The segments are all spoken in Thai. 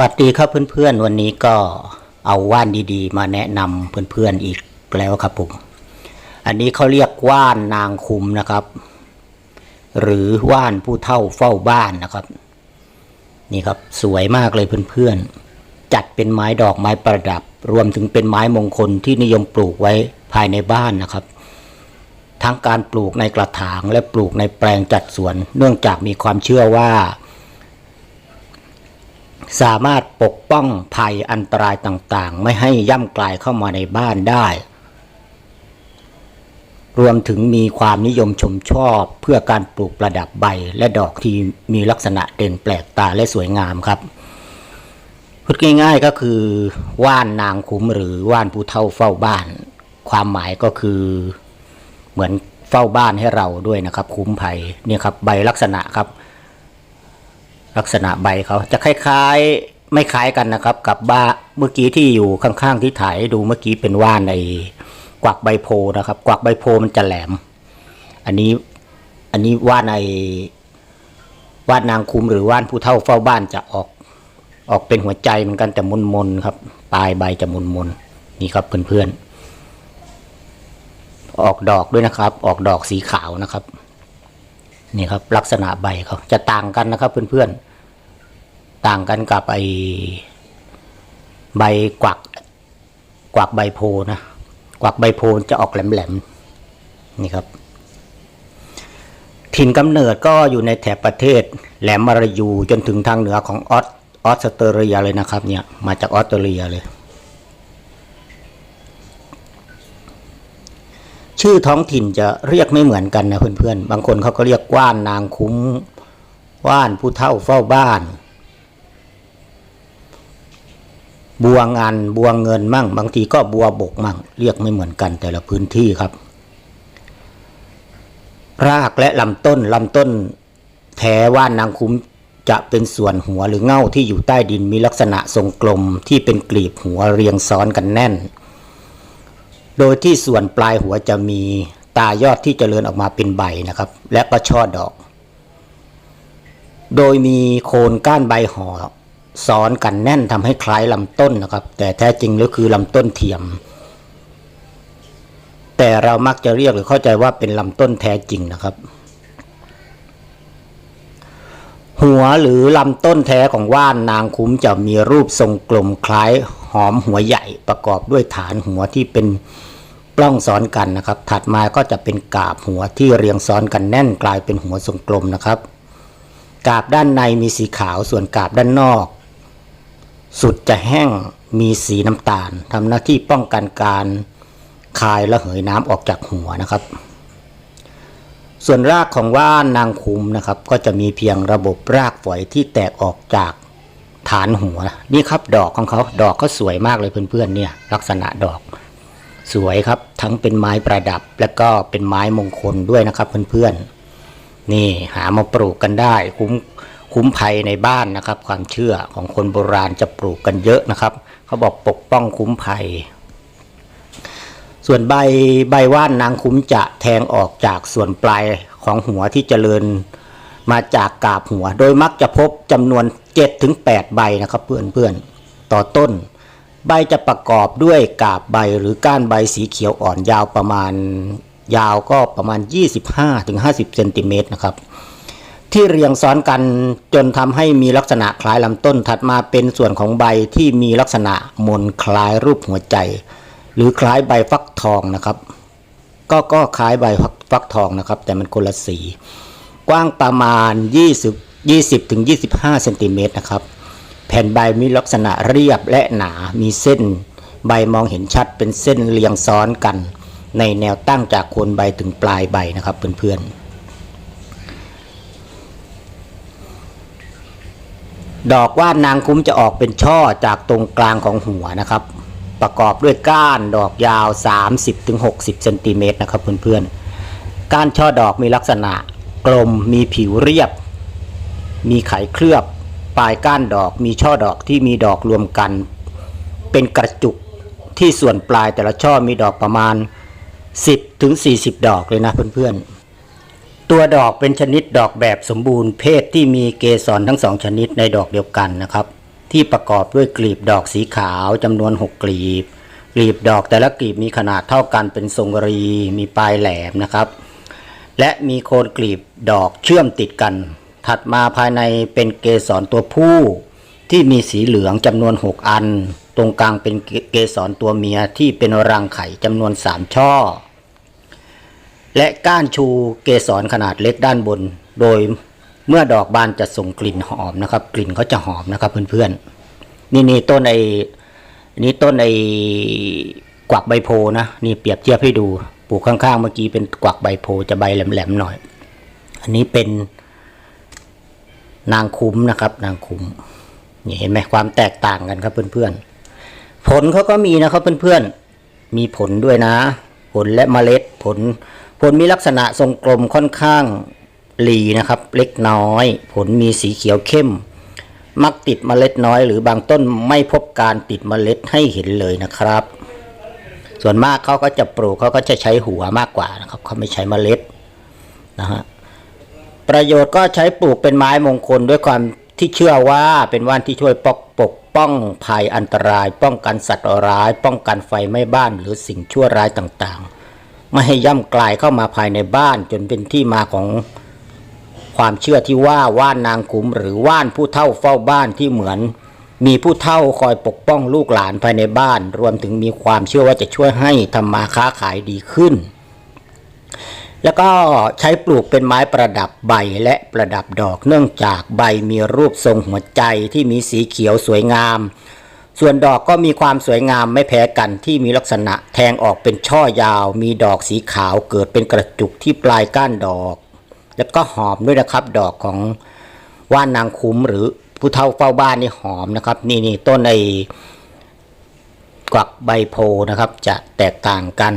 วัสดีครับเพื่อนๆ วันนี้ก็เอาว่านดีๆ มาแนะนำเพื่อนๆอีกแล้วครับผม อันนี้เขาเรียกว่านนางคุมนะครับ หรือว่านผู้เฒ่าเฝ้าบ้านนะครับ นี่ครับสวยมากเลยเพื่อนๆ จัดเป็นไม้ดอกไม้ประดับ รวมถึงเป็นไม้มงคลที่นิยมปลูกไว้ภายในบ้านนะครับ ทั้งการปลูกในกระถางและปลูกในแปลงจัดสวน เนื่องจากมีความเชื่อว่า สามารถปกป้องภัยอันตรายต่างๆ ไม่ให้ย่ำกลายเข้ามาในบ้านได้ รวมถึงมีความนิยมชมชอบเพื่อการปลูกประดับใบและดอกที่มีลักษณะเด่นแปลกตาและสวยงามครับพูดง่ายๆก็คือว่านนางคุ้มหรือว่านผู้เฒ่าเฝ้าบ้าน ความหมายก็คือเหมือนเฝ้าบ้านให้เราด้วยนะครับ คุ้มภัยเนี่ยครับใบลักษณะครับ ลักษณะใบเขาจะคล้ายๆไม่คล้ายกันนะครับ กับบ้าเมื่อกี้ที่อยู่ข้างๆที่ถ่ายดูเมื่อกี้เป็นว่านในกวักใบโพนะครับ กวักใบโพมันจะแหลม อันนี้อันนี้ว่านในว่านนางคุมหรือว่านผู้เฒ่าเฝ้าบ้านจะออกออกเป็นหัวใจเหมือนกันแต่มนๆครับ ปลายใบจะมนๆนี่ครับเพื่อนๆออกดอกด้วยนะครับ ออกดอกสีขาวนะครับนี่ครับลักษณะใบเขาจะต่างกันนะครับเพื่อนๆ ต่างกันกับไอใบกวักกวักใบโพนะกวักใบโพจะออกแหลมๆนี่ครับ ถิ่นกำเนิดก็อยู่ในแถบประเทศแหลมมารายูจนถึงทางเหนือของออสออสเตรเลียเลยนะครับ เนี่ยมาจากออสเตรเลียเลย ชื่อท้องถิ่นจะเรียกไม่เหมือนกันนะเพื่อนๆ บางคนเขาก็เรียกว่านนางคุ้มว่านผู้เฒ่าเฝ้าบ้าน บัวงานบัวเงินมั่ง บางทีก็บัวบกมั่ง เรียกไม่เหมือนกันแต่ละพื้นที่ครับ รากและลำต้นลำต้นแท้ว่านนางคุ้มจะเป็นส่วนหัวหรือเง่าที่อยู่ใต้ดินมีลักษณะทรงกลมที่เป็นกลีบหัวเรียงซ้อนกันแน่น โดยที่ส่วนปลายหัวจะมีตายอดที่จเจริญออกมาเป็นใบนะครับ และก็ช่อดอก โดยมีโคนก้านใบห่อ ซ้อนกันแน่นทำให้คล้ายลำต้นนะครับ แต่แท้จริงแล้วคือลำต้นเทียม แต่เรามักจะเรียกหรือเข้าใจว่าเป็นลำต้นแท้จริงนะครับ หัวหรือลำต้นแท้ของว่านนางคุ้มจะมีรูปทรงกลมคล้ายหอมหัวใหญ่ประกอบด้วยฐานหัวที่เป็นปล้องซ้อนกันนะครับ ถัดมาก็จะเป็นกาบหัวที่เรียงซ้อนกันแน่นกลายเป็นหัวทรงกลมนะครับกาบด้านในมีสีขาวส่วนกาบด้านนอก สุดจะแห้งมีสีน้ำตาลทำหน้าที่ป้องกันการคายและเหยน้ำออกจากหัวนะครับ ส่วนรากของว่านนางคุมนะครับ ก็จะมีเพียงระบบรากฝอยที่แตกออกจากฐานหัว นี่ครับดอกของเขาดอกก็สวยมากเลยเพื่อนๆเนี่ยลักษณะดอกสวยครับทั้งเป็นไม้ประดับและก็เป็นไม้มงคลด้วยนะครับเพื่อนๆนี่หามาปลูกกันได้คุ้ม คุ้มภัยในบ้านนะครับ ความเชื่อของคนโบราณจะปลูกกันเยอะนะครับ เขาบอกปกป้องคุ้มภัย ส่วนใบใบว่านนางคุ้มจะแทงออกจากส่วนปลายของหัวที่เจริญมาจากกาบหัว โดยมักจะพบจำนวน7ถึง8ใบนะครับเพื่อนๆ ต่อต้น ใบจะประกอบด้วยกาบใบหรือก้านใบสีเขียวอ่อนยาวประมาณยาวก็ประมาณ 25-50ถึง50เซนติเมตรนะครับ ที่เรียงซ้อนกันจนทำให้มีลักษณะคล้ายลำต้นถัดมาเป็นส่วนของใบที่มีลักษณะมนคล้ายรูปหัวใจ หรือคล้ายใบฟักทองนะครับ ก็ก็คล้ายใบฟักทองนะครับ แต่มันคนละสี กว้างประมาณ 20 20ถึง25เซนติเมตรนะครับ แผ่นใบมีลักษณะเรียบและหนา มีเส้น ใบมองเห็นชัดเป็นเส้นเรียงซ้อนกัน ในแนวตั้งจากโคนใบถึงปลายใบนะครับเพื่อนๆ ดอกว่านนางคุ้มจะออกเป็นช่อจากตรงกลางของหัวนะครับ ประกอบด้วยก้านดอกยาว 30-60เซนติเมตรนะครับเพื่อนๆก้านช่อดอกมีลักษณะกลมมีผิวเรียบ มีไขเคลือบ ปลายก้านดอกมีช่อดอกที่มีดอกรวมกัน เป็นกระจุกที่ส่วนปลายแต่ละช่อมีดอกประมาณ 10-40 ดอกเลยนะเพื่อนๆ ตัวดอกเป็นชนิดดอกแบบสมบูรณ์เพศที่มีเกสรทั้งสองชนิดในดอกเดียวกันนะครับ ที่ประกอบด้วยกลีบดอกสีขาวจำนวนหกกลีบ กลีบดอกแต่ละกลีบมีขนาดเท่ากันเป็นทรงรี มีปลายแหลมนะครับ และมีโคนกลีบดอกเชื่อมติดกัน ถัดมาภายในเป็นเกสรตัวผู้ ที่มีสีเหลืองจำนวน 6 อัน ตรงกลางเป็นเกสรตัวเมียที่เป็นรังไข่จำนวน 3 ช่อ และก้านชูเกสรขนาดเล็กด้านบน โดยเมื่อดอกบานจะส่งกลิ่นหอมนะครับ กลิ่นเขาจะหอมนะครับเพื่อนๆนี่นี่ต้นไอ้นี่ต้นไอ้กวักใบโพนะนี่เปรียบเทียบให้ดูปลูกข้างๆเมื่อกี้เป็นกวักใบโพจะใบแหลมๆหน่อย อันนี้เป็นนางคุ้มนะครับ นางคุ้มนี่เห็นไหมความแตกต่างกันครับเพื่อนๆผลเขาก็มีนะครับเพื่อนๆมีผลด้วยนะ ผลและเมล็ดผล ผลมีลักษณะทรงกลมค่อนข้างหลีนะครับ เล็กน้อย ผลมีสีเขียวเข้ม มักติดเมล็ดน้อย หรือบางต้นไม่พบการติดเมล็ดให้เห็นเลยนะครับ ส่วนมากเขาก็จะปลูกเขาก็จะใช้หัวมากกว่านะครับเขาไม่ใช้เมล็ดนะฮะประโยชน์ก็ใช้ปลูกเป็นไม้มงคลด้วยความที่เชื่อว่าเป็นว่านที่ช่วยปกปกป้องภัยอันตราย ป้องกันสัตว์ร้าย ป้องกันไฟไหม้บ้านหรือสิ่งชั่วร้ายต่างๆ ไม่ให้ย่ำกลายเข้ามาภายในบ้านจนเป็นที่มาของความเชื่อที่ว่าว่านนางขุมหรือว่านผู้เฒ่าเฝ้าบ้านที่เหมือน มีผู้เฒ่าคอยปกป้องลูกหลานภายในบ้าน รวมถึงมีความเชื่อว่าจะช่วยให้ทำมาค้าขายดีขึ้น แล้วก็ใช้ปลูกเป็นไม้ประดับใบและประดับดอก เนื่องจากใบมีรูปทรงหัวใจที่มีสีเขียวสวยงาม ส่วนดอกก็มีความสวยงามไม่แพ้กันที่มีลักษณะแทงออกเป็นช่อยาว มีดอกสีขาวเกิดเป็นกระจุกที่ปลายก้านดอก แล้วก็หอมด้วยนะครับ ดอกของว่านนางคุ้มหรือผู้เฒ่าเฝ้าบ้านนี่หอมนะครับ นี่นี่ต้นไอ้กวักใบโพนะครับจะแตกต่างกัน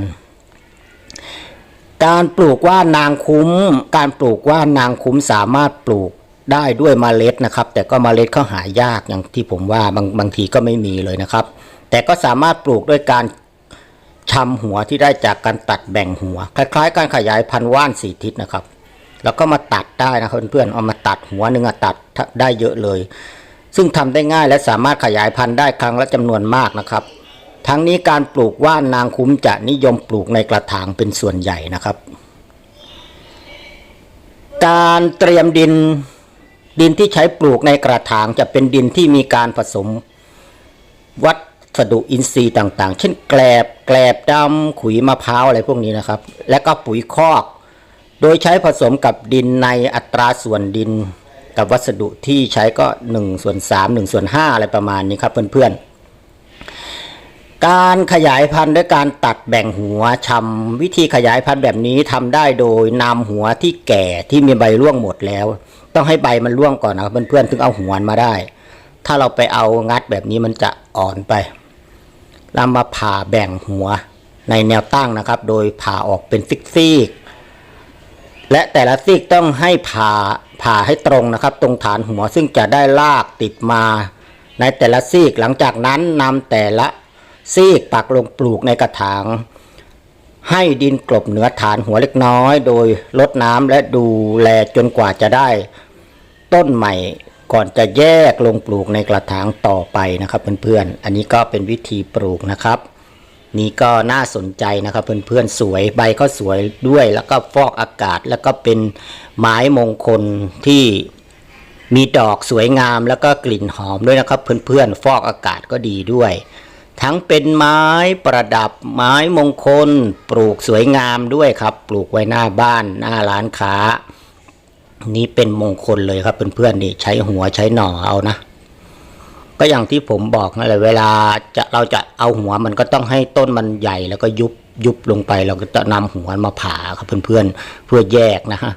การปลูกว่านนางคุ้ม การปลูกว่านนางคุ้มสามารถปลูก ได้ด้วยมเมล็ดนะครับ แต่ก็มเมล็ดเขาหายากอย่างที่ผมว่าบางบางทีก็ไม่มีเลยนะครับ แต่ก็สามารถปลูกด้วยการชำหัวที่ได้จากการตัดแบ่งหัว คล้ายๆ การขยายพันธุ์ว่านสีทิศนะครับ แล้วก็มาตัดได้นะครับเพื่อนๆเอามาตัดหัวหนึ่งอะตัดได้เยอะเลย ซึ่งทำได้ง่ายและสามารถขยายพันธุ์ได้ครั้งละจำนวนมากนะครับ ทั้งนี้การปลูกว่านนางคุ้มจะนิยมปลูกในกระถางเป็นส่วนใหญ่นะครับ การเตรียมดิน ดินที่ใช้ปลูกในกระถางจะเป็นดินที่มีการผสม วัสดุอินทรีย์ต่างๆ เช่นแกลบ แกลบดำขุยมะพร้าวอะไรพวกนี้นะครับ และก็ปุ๋ยคอก โดยใช้ผสมกับดินในอัตราส่วนดิน กับวัสดุที่ใช้ก็1ส่วน3 1ส่วน5อะไรประมาณนี้ครับเพื่อนๆ การขยายพันธุ์ด้วยการตัดแบ่งหัวชำวิธีขยายพันธุ์แบบนี้ทำได้โดยนำหัวที่แก่ที่มีใบร่วงหมดแล้ว ต้องให้ใบมันร่วงก่อนนะครับเพื่อนๆถึงเอาหัวมาได้ ถ้าเราไปเอางัดแบบนี้มันจะอ่อนไปเรามาผ่าแบ่งหัวในแนวตั้งนะครับ โดยผ่าออกเป็นซีกและแต่ละซีกต้องให้ผ่าผ่าให้ตรงนะครับ ตรงฐานหัวซึ่งจะได้ลากติดมา ในแต่ละซีกหลังจากนั้นนำแต่ละ ซีกปักลงปลูกในกระถาง ให้ดินกลบเหนือฐานหัวเล็กน้อย โดยลดน้ำและดูแลจนกว่าจะได้ ต้นใหม่ก่อนจะแยกลงปลูกในกระถางต่อไปนะครับเพื่อนๆ อันนี้ก็เป็นวิธีปลูกนะครับ นี่ก็น่าสนใจนะครับเพื่อนๆสวยใบก็สวยด้วยแล้วก็ฟอกอากาศแล้วก็เป็นไม้มงคลที่มีดอกสวยงามแล้วก็กลิ่นหอมด้วยนะครับ เพื่อนๆฟอกอากาศก็ดีด้วย ทั้งเป็นไม้ประดับไม้มงคล ปลูกสวยงามด้วยครับ ปลูกไว้หน้าบ้านหน้าร้านค้า นี่เป็นมงคลเลยครับเพื่อนๆนี่ใช้หัวใช้หน่อเอานะ ก็อย่างที่ผมบอกนั่นแหละเวลาจะเราจะเอาหัวมันก็ต้องให้ต้นมันใหญ่แล้วก็ยุบยุบลงไปเราก็จะนำหัวมาผ่าครับเพื่อนๆเพื่อแยกนะฮะ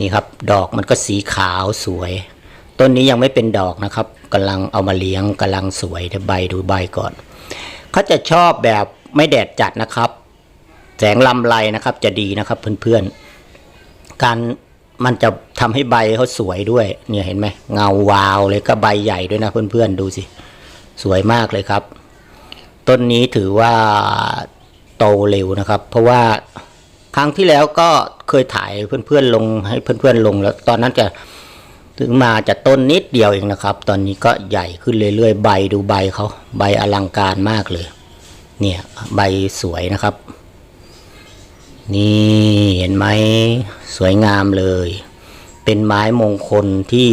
นี่ครับ ดอกมันก็สีขาวสวย ต้นนี้ยังไม่เป็นดอกนะครับกำลังเอามาเลี้ยงกำลังสวยเดี๋ยวใบดูใบก่อนเขาจะชอบแบบไม่แดดจัดนะครับ แสงลำไรนะครับจะดีนะครับเพื่อนๆ การมันจะทำให้ใบเขาสวยด้วย เนี่ยเห็นไหมเงาวาวเลยก็ใบใหญ่ด้วยนะเพื่อนๆดูสิ สวยมากเลยครับ ต้นนี้ถือว่าโตเร็วนะครับ เพราะว่าครั้งที่แล้วก็เคยถ่ายเพื่อนๆลงให้เพื่อนๆลงแล้ว ตอนนั้นจะ ถึงมาจะต้นนิดเดียวเองนะครับ ตอนนี้ก็ใหญ่ขึ้นเรื่อยๆ ใบดูใบเขาใบอลังการมากเลย เนี่ยใบสวยนะครับ นี่เห็นไหมสวยงามเลย เป็นไม้มงคลที่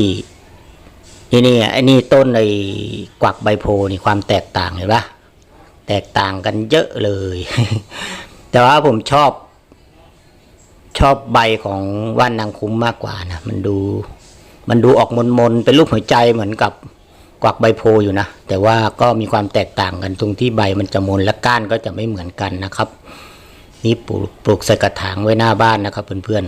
นี่นี่ไอ้นี่ต้นไอ้กวักใบโพนี่ความแตกต่างเห็นปะแตกต่างกันเยอะเลย แต่ว่าผมชอบ ชอบใบของว่านนางคุ้มมากกว่านะมันดู มันดูออกมนมนๆเป็นรูปหัวใจเหมือนกับกวักใบโพอยู่นะ แต่ว่าก็มีความแตกต่างกันตรงที่ใบมันจะมนและก้านก็จะไม่เหมือนกันนะครับ นี่ปลูกปลูกใส่กระถางไว้หน้าบ้านนะครับเพื่อน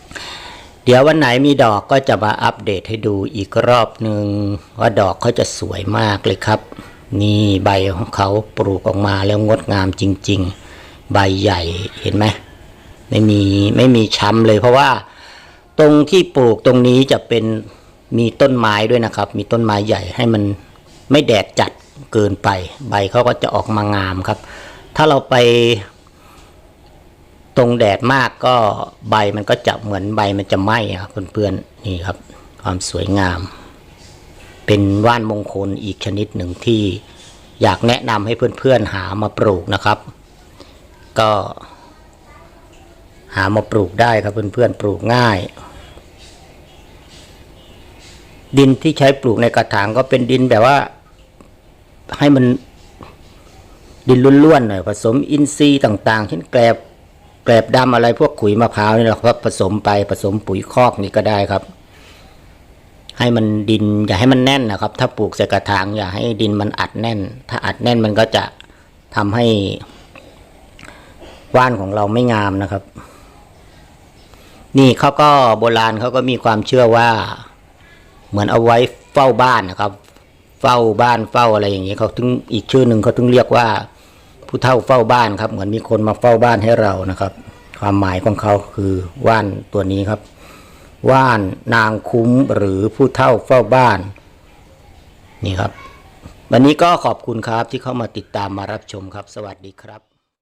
ๆ เดี๋ยววันไหนมีดอกก็จะมาอัปเดตให้ดูอีกรอบหนึ่งว่าดอกเขาจะสวยมากเลยครับ นี่ใบของเขาปลูกออกมาแล้วงดงามจริง ๆ ใบใหญ่เห็นไหมไม่มีไม่มีช้ำเลยเพราะว่า ตรงที่ปลูกตรงนี้จะเป็นมีต้นไม้ด้วยนะครับ มีต้นไม้ใหญ่ให้มันไม่แดดจัดเกินไป ใบเขาก็จะออกมางามครับ ถ้าเราไป ตรงแดดมากก็ใบมันก็จะเหมือนใบมันจะไหม้ครับเพื่อนๆนี่ครับ ความสวยงาม เป็นว่านมงคลอีกชนิดหนึ่งที่อยากแนะนำให้เพื่อนๆหามาปลูกนะครับ ก็ หามาปลูกได้ครับเพื่อนๆปลูกง่าย ดินที่ใช้ปลูกในกระถางก็เป็นดินแบบว่า ให้มันดินล้วนๆหน่อยผสมอินทรีย์ต่างๆเช่นแกลบแกลบดำอะไรพวกขุยมะพร้าวนี่แหละครับผสมไปผสมปุ๋ยคอกนี่ก็ได้ครับ ให้มันดินอย่าให้มันแน่นนะครับ ถ้าปลูกใส่กระถางอย่าให้ดินมันอัดแน่น ถ้าอัดแน่นมันก็จะทำให้ว่านของเราไม่งามนะครับ นี่เขาก็โบราณเขาก็มีความเชื่อว่า เหมือนเอาไว้เฝ้าบ้านนะครับ เฝ้าบ้านเฝ้าอะไรอย่างเงี้ยเขาถึงอีกชื่อหนึ่งเขาถึงเรียกว่าผู้เฒ่าเฝ้าบ้านครับ เหมือนมีคนมาเฝ้าบ้านให้เรานะครับ ความหมายของเขาคือว่านตัวนี้ครับ ว่านนางคุ้มหรือผู้เฒ่าเฝ้าบ้าน นี่ครับ วันนี้ก็ขอบคุณครับที่เข้ามาติดตามมารับชมครับ สวัสดีครับ